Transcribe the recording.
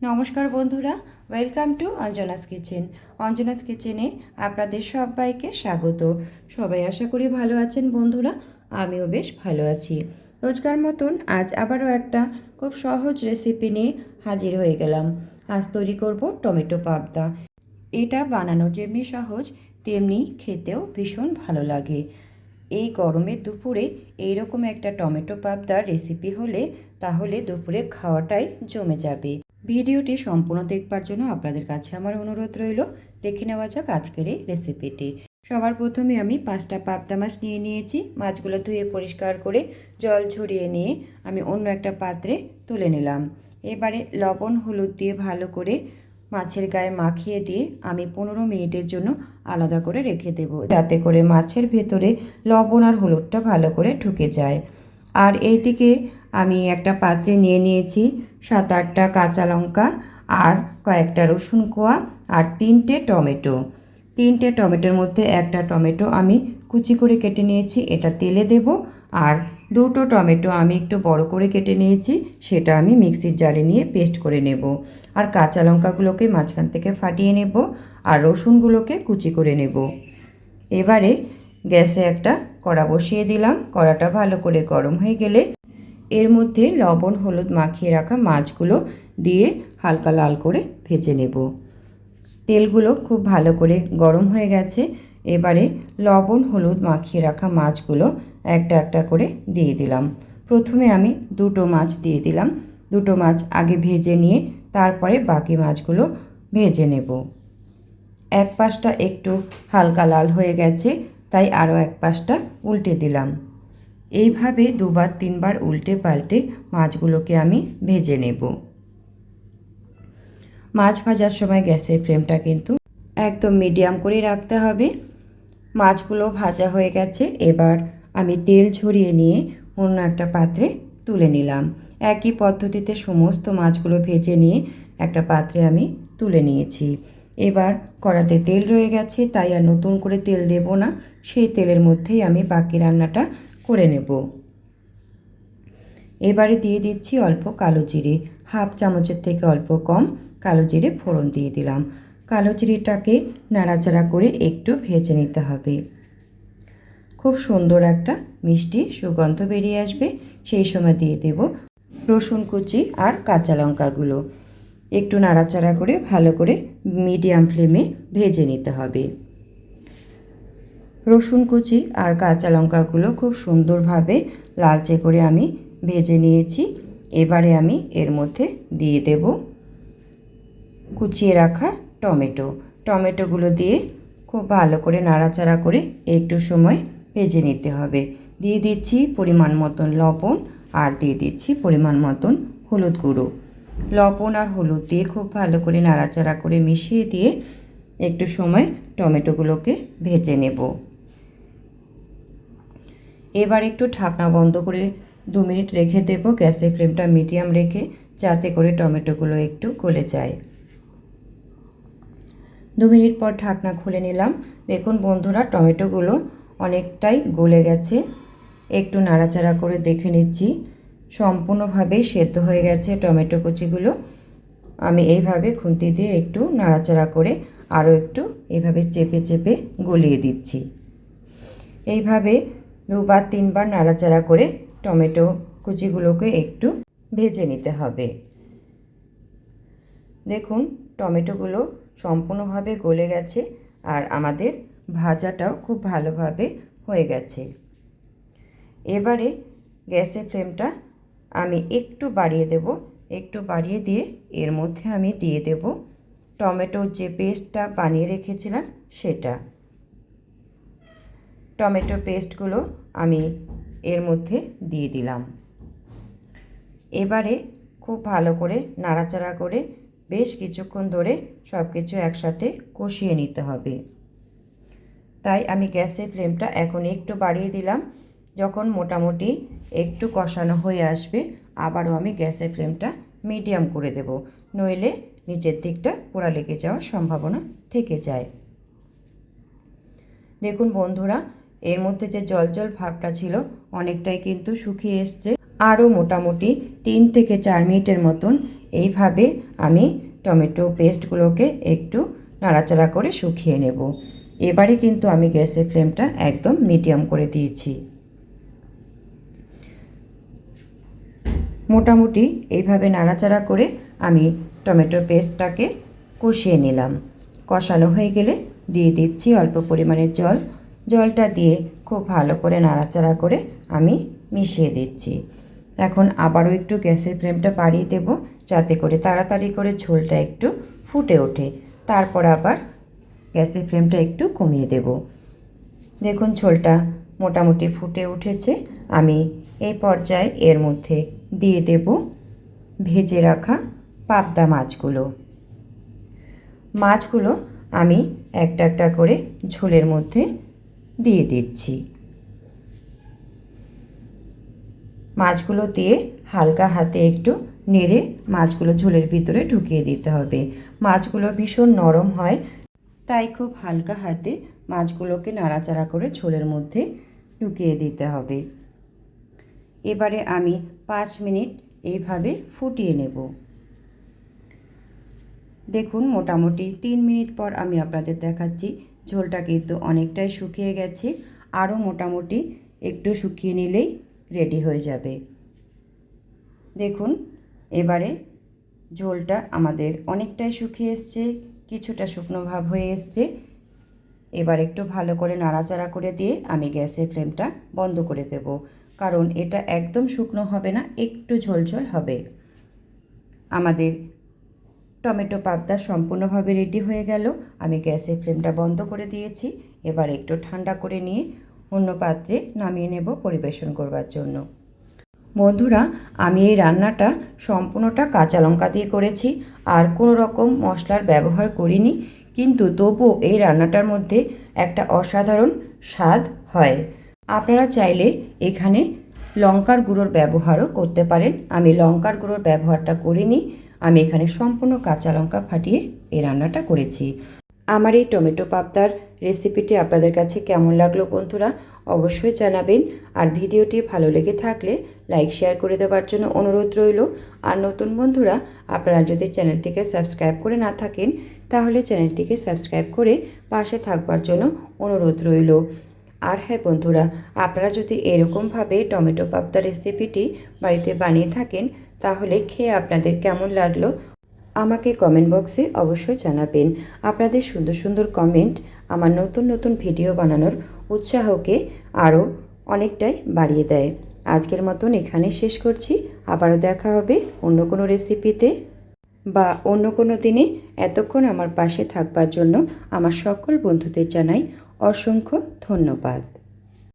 নমস্কার বন্ধুরা welcome to Anjana's kitchen Anjana's কিচেনে আপনাদের সবাইকে স্বাগত। সবাই আশা করি ভালো আছেন বন্ধুরা, আমিও বেশ ভালো আছি। রোজকার মতন আজ আবারও একটা খুব সহজ রেসিপি নিয়ে হাজির হয়ে গেলাম। আজ তৈরি করব টমেটো পাবদা। এটা বানানো যেমনি সহজ, তেমনি খেতেও ভীষণ ভালো লাগে। এই গরমে দুপুরে এইরকম একটা টমেটো পাবদার রেসিপি হলে তাহলে দুপুরে খাওয়াটাই জমে যাবে। ভিডিওটি সম্পূর্ণ দেখবার জন্য আপনাদের কাছে আমার অনুরোধ রইল, দেখে নেওয়া যাক আজকের এই রেসিপিটি সবার প্রথমে আমি পাঁচটা পাবদা মাছ নিয়ে নিয়েছি। মাছগুলো ধুয়ে পরিষ্কার করে জল ঝরিয়ে নিয়ে আমি অন্য একটা পাত্রে তুলে নিলাম। এবারে লবণ, হলুদ দিয়ে ভালো করে মাছের গায়ে মাখিয়ে দিয়ে আমি পনেরো মিনিটের জন্য আলাদা করে রেখে দেব। যাতে করে মাছের ভেতরে লবণ আর হলুদটা ভালো করে ঢুকে যায়। আর এইদিকে আমি একটা পাত্রে নিয়ে নিয়েছি সাত আটটা কাঁচা লঙ্কা আর কয়েকটা রসুন কোয়া আর তিনটে টমেটো। তিনটে টমেটোর মধ্যে একটা টমেটো আমি কুচি করে কেটে নিয়েছি, এটা তেলে দেব। আর দুটো টমেটো আমি একটু বড় করে কেটে নিয়েছি, সেটা আমি মিক্সির জালে নিয়ে পেস্ট করে নেব। আর কাঁচা লঙ্কাগুলোকে মাঝখান থেকে ফাটিয়ে নেব আর রসুনগুলোকে কুচি করে নেব। এবারে গ্যাসে একটা কড়া বসিয়ে দিলাম। কড়াটা ভালো করে গরম হয়ে গেলে এর মধ্যে লবণ, হলুদ মাখিয়ে রাখা মাছগুলো দিয়ে হালকা লাল করে ভেজে নেব। তেলগুলো খুব ভালো করে গরম হয়ে গেছে। এবারে লবণ, হলুদ মাখিয়ে রাখা মাছগুলো একটা একটা করে দিয়ে দিলাম। প্রথমে আমি দুটো মাছ দিয়ে দিলাম। দুটো মাছ আগে ভেজে নিয়ে তারপরে বাকি মাছগুলো ভেজে নেব। এক পাশটা একটু হালকা লাল হয়ে গেছে, তাই আরও এক পাশটা উল্টে দিলাম। এইভাবে দুবার, তিনবার উল্টে পাল্টে মাছগুলোকে আমি ভেজে নেব। মাছ ভাজার সময় গ্যাসের ফ্লেমটা কিন্তু একদম মিডিয়াম করে রাখতে হবে। মাছগুলো ভাজা হয়ে গেছে, এবার আমি তেল ঝরিয়ে নিয়ে অন্য একটা পাত্রে তুলে নিলাম। একই পদ্ধতিতে সমস্ত মাছগুলো ভেজে নিয়ে একটা পাত্রে আমি তুলে নিয়েছি। এবার কড়াতে তেল রয়ে গেছে, তাই আর নতুন করে তেল দেব না। সেই তেলের মধ্যেই আমি বাকি রান্নাটা করে নেব। এবারে দিয়ে দিচ্ছি অল্প কালো জিরে। হাফ চামচের থেকে অল্প কম কালো জিরে ফোড়ন দিয়ে দিলাম। কালো জিরেটাকে নাড়াচাড়া করে একটু ভেজে নিতে হবে। খুব সুন্দর একটা মিষ্টি সুগন্ধ বেরিয়ে আসবে। সেই সময় দিয়ে দেব রসুন কুচি আর কাঁচা লঙ্কাগুলো। একটু নাড়াচাড়া করে ভালো করে মিডিয়াম ফ্লেমে ভেজে নিতে হবে। রসুন কুচি আর কাঁচা লঙ্কাগুলো খুব সুন্দরভাবে লালচে করে আমি ভেজে নিয়েছি। এবারে আমি এর মধ্যে দিয়ে দেব কুচিয়ে রাখা টমেটো। টমেটোগুলো দিয়ে খুব ভালো করে নাড়াচাড়া করে একটু সময় ভেজে নিতে হবে। দিয়ে দিচ্ছি পরিমাণ মতন লবণ আর দিয়ে দিচ্ছি পরিমাণ মতন হলুদ গুঁড়ো। লবণ আর হলুদ দিয়ে খুব ভালো করে নাড়াচাড়া করে মিশিয়ে দিয়ে একটু সময় টমেটোগুলোকে ভেজে নেব। এবার একটু ঢাকনা বন্ধ করে দু মিনিট রেখে দেব। গ্যাসের ফ্লেমটা মিডিয়াম রেখে যাতে করে টমেটোগুলো একটু গলে যায়। দু মিনিট পর ঢাকনা খুলে নিলাম। দেখুন বন্ধুরা, টমেটোগুলো অনেকটাই গলে গেছে। একটু নাড়াচাড়া করে দেখে নিচ্ছি। সম্পূর্ণভাবে সেদ্ধ হয়ে গেছে টমেটো কুচিগুলো। আমি এইভাবে খুন্তি দিয়ে একটু নাড়াচাড়া করে আরও একটু এইভাবে চেপে চেপে গলিয়ে দিচ্ছি। এইভাবে দুবার, তিনবার নাড়াচাড়া করে টমেটো কুচিগুলোকে একটু ভেজে নিতে হবে। দেখুন, টমেটোগুলো সম্পূর্ণভাবে গলে গেছে আর আমাদের ভাজাটাও খুব ভালোভাবে হয়ে গেছে। এবারে গ্যাসের ফ্লেমটা আমি একটু বাড়িয়ে দেব। একটু বাড়িয়ে দিয়ে এর মধ্যে আমি দিয়ে দেব টমেটোর যে পেস্টটা বানিয়ে রেখেছিলাম সেটা। টমেটো পেস্টগুলো আমি এর মধ্যে দিয়ে দিলাম। এবারে খুব ভালো করে নাড়াচাড়া করে বেশ কিছুক্ষণ ধরে সব কিছু একসাথে কষিয়ে নিতে হবে। তাই আমি গ্যাসের ফ্লেমটা এখন একটু বাড়িয়ে দিলাম। যখন মোটামুটি একটু কষানো হয়ে আসবে, আবারও আমি গ্যাসের ফ্লেমটা মিডিয়াম করে দেব। নইলে নিচের দিকটা পোড়া লেগে যাওয়ার সম্ভাবনা থেকে যায়। দেখুন বন্ধুরা এর মধ্যে যে জল জল ভাবটা ছিল অনেকটাই কিন্তু শুকিয়ে এসছে। আরও মোটামুটি তিন থেকে চার মিনিটের মতন এইভাবে আমি টমেটো পেস্টগুলোকে একটু নাড়াচাড়া করে শুকিয়ে নেব। এবারে কিন্তু আমি গ্যাসের ফ্লেমটা একদম মিডিয়াম করে দিয়েছি। মোটামুটি এইভাবে নাড়াচাড়া করে আমি টমেটো পেস্টটাকে কষিয়ে নিলাম। কষানো হয়ে গেলে দিয়ে দিচ্ছি অল্প পরিমাণে জল। জলটা দিয়ে খুব ভালো করে নাড়াচাড়া করে আমি মিশিয়ে দিচ্ছি। এখন আবারও একটু গ্যাসের ফ্লেমটা বাড়িয়ে দেব যাতে করে তাড়াতাড়ি করে ঝোলটা একটু ফুটে ওঠে। তারপর আবার গ্যাসের ফ্লেমটা একটু কমিয়ে দেব। দেখুন ঝোলটা মোটামুটি ফুটে উঠেছে। আমি এই পর্যায়ে এর মধ্যে দিয়ে দেব ভেজে রাখা পাবদা মাছগুলো। মাছগুলো আমি একটা একটা করে ঝোলের মধ্যে দিয়ে দিচ্ছি। মাছগুলো দিয়ে হালকা হাতে একটু নেড়ে মাছগুলো ঝোলের ভিতরে ঢুকিয়ে দিতে হবে। মাছগুলো ভীষণ নরম হয়, তাই খুব হালকা হাতে মাছগুলোকে নাড়াচাড়া করে ঝোলের মধ্যে ঢুকিয়ে দিতে হবে। এবারে আমি পাঁচ মিনিট এইভাবে ফুটিয়ে নেব। দেখুন, মোটামুটি তিন মিনিট পর আমি আপনাদের দেখাচ্ছি ঝোলটা কিন্তু অনেকটাই শুকিয়ে গেছে, আরও মোটামুটি একটু শুকিয়ে নিলেই রেডি হয়ে যাবে। দেখুন, এবারে ঝোলটা আমাদের অনেকটাই শুকিয়ে এসছে, কিছুটা শুকনো ভাব হয়ে এসছে। এবার একটু ভালো করে নাড়াচাড়া করে দিয়ে আমি গ্যাসের ফ্লেমটা বন্ধ করে দেব, কারণ এটা একদম শুকনো হবে না, একটু ঝোলঝোল হবে। আমাদের টমেটো পাবদা সম্পূর্ণভাবে রেডি হয়ে গেল। আমি গ্যাসের ফ্লেমটা বন্ধ করে দিয়েছি। এবার একটু ঠান্ডা করে নিয়ে অন্য পাত্রে নামিয়ে নেব পরিবেশন করবার জন্য। বন্ধুরা, আমি এই রান্নাটা সম্পূর্ণটা কাঁচা লঙ্কা দিয়ে করেছি। আর কোনো রকম মশলার ব্যবহার করিনি। কিন্তু তবুও এই রান্নাটার মধ্যে একটা অসাধারণ স্বাদ হয়। আপনারা চাইলে এখানে লঙ্কার গুঁড়োর ব্যবহারও করতে পারেন। আমি লঙ্কার গুঁড়োর ব্যবহারটা করিনি। আমি এখানে সম্পূর্ণ কাঁচা লঙ্কা ফাটিয়ে এই রান্নাটা করেছি। আমার এই টমেটো পাবদার রেসিপিটি আপনাদের কাছে কেমন লাগল বন্ধুরা অবশ্যই জানাবেন। আর ভিডিওটি ভালো লেগে থাকলে লাইক, শেয়ার করে দেওয়ার জন্য অনুরোধ রইল। আর নতুন বন্ধুরা, আপনারা যদি চ্যানেলটিকে সাবস্ক্রাইব করে না থাকেন, তাহলে চ্যানেলটিকে সাবস্ক্রাইব করে পাশে থাকবার জন্য অনুরোধ রইল। আর হ্যাঁ বন্ধুরা, আপনারা যদি এরকমভাবে টমেটো পাবদা রেসিপিটি বাড়িতে বানিয়ে থাকেন তাহলে খেয়ে আপনাদের কেমন লাগল? আমাকে কমেন্ট বক্সে অবশ্যই জানাবেন। আপনাদের সুন্দর সুন্দর কমেন্ট আমার নতুন নতুন ভিডিও বানানোর উৎসাহকে আরও অনেকটাই বাড়িয়ে দেয়। আজকের মতন এখানে শেষ করছি। আবারও দেখা হবে অন্য কোনো রেসিপিতে বা অন্য কোনো দিনে। এতক্ষণ আমার পাশে থাকবার জন্য আমার সকল বন্ধুদের জানাই অসংখ্য ধন্যবাদ।